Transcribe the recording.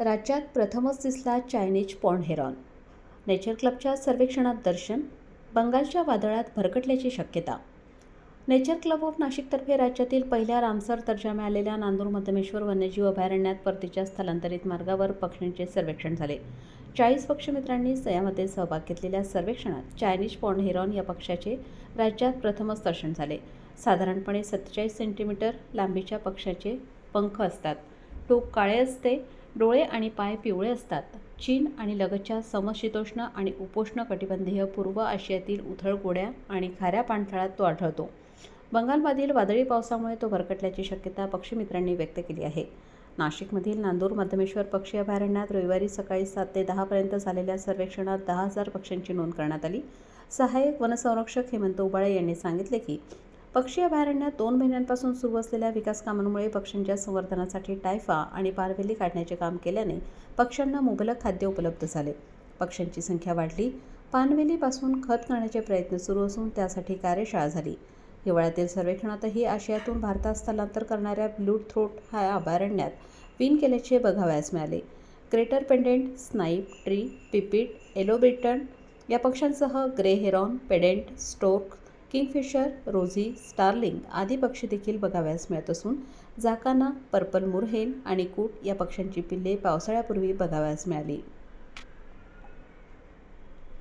राज्यात प्रथमच दिसला चायनीज पॉन्ड हेरॉन नेचर क्लबच्या सर्वेक्षणात दर्शन बंगालच्या वादळात भरकटल्याची शक्यता. नेचर क्लब ऑफ नाशिकतर्फे राज्यातील पहिल्या रामसर दर्जा मिळालेल्या नांदूर मधमेश्वर वन्यजीव अभयारण्यात परतीच्या स्थलांतरित मार्गावर पक्ष्यांचे सर्वेक्षण झाले. चाळीस पक्षमित्रांनी सयामध्ये सहभाग घेतलेल्या सर्वेक्षणात चायनीज पॉन्ड हेरॉन या पक्षाचे राज्यात प्रथमच दर्शन झाले. साधारणपणे सत्तेचाळीस सेंटीमीटर लांबीच्या पक्षाचे पंख असतात. टोक काळे असते डोळे आणि पाय पिवळे असतात. चीन आणि लगतच्या समशीतोष्ण आणि उपोष्ण कटिबंधीय पूर्व आशियातील उथळ गोड्या आणि खाऱ्या पाणथळात तो आढळतो. बंगालमधील वादळी पावसामुळे तो भरकटल्याची शक्यता पक्षीमित्रांनी व्यक्त केली आहे. नाशिकमधील नांदूर मध्यमेश्वर पक्षी अभयारण्यात रविवारी सकाळी सात ते दहापर्यंत झालेल्या सर्वेक्षणात दहा हजार पक्ष्यांची नोंद करण्यात आली. सहाय्यक वनसंरक्षक हेमंत उबाळे यांनी सांगितले की पक्षी अभयारण्यात दोन महिन्यांपासून सुरू असलेल्या विकास कामांमुळे पक्ष्यांच्या संवर्धनासाठी टायफा आणि पारवेली काढण्याचे काम केल्याने पक्ष्यांना मुबलक खाद्य उपलब्ध झाले. पक्ष्यांची संख्या वाढली. पानवेलीपासून खत करण्याचे प्रयत्न सुरू असून त्यासाठी कार्यशाळा झाली. हिवाळ्यातील सर्वेक्षणातही आशियातून भारतात स्थलांतर करणाऱ्या ब्लू थ्रोट ह्या अभयारण्यात विन केल्याचे बघावयास मिळाले. Greater painted snipe tree pipit yellow bittern या पक्ष्यांसह grey heron painted stork kingfisher rosy starling आदी पक्षी देखील बघावयास मिळत असून जाकाना पर्पल मुरहेन आणि कूट या पक्ष्यांची पिल्ले पावसाळ्यापूर्वी बघावयास मिळाली.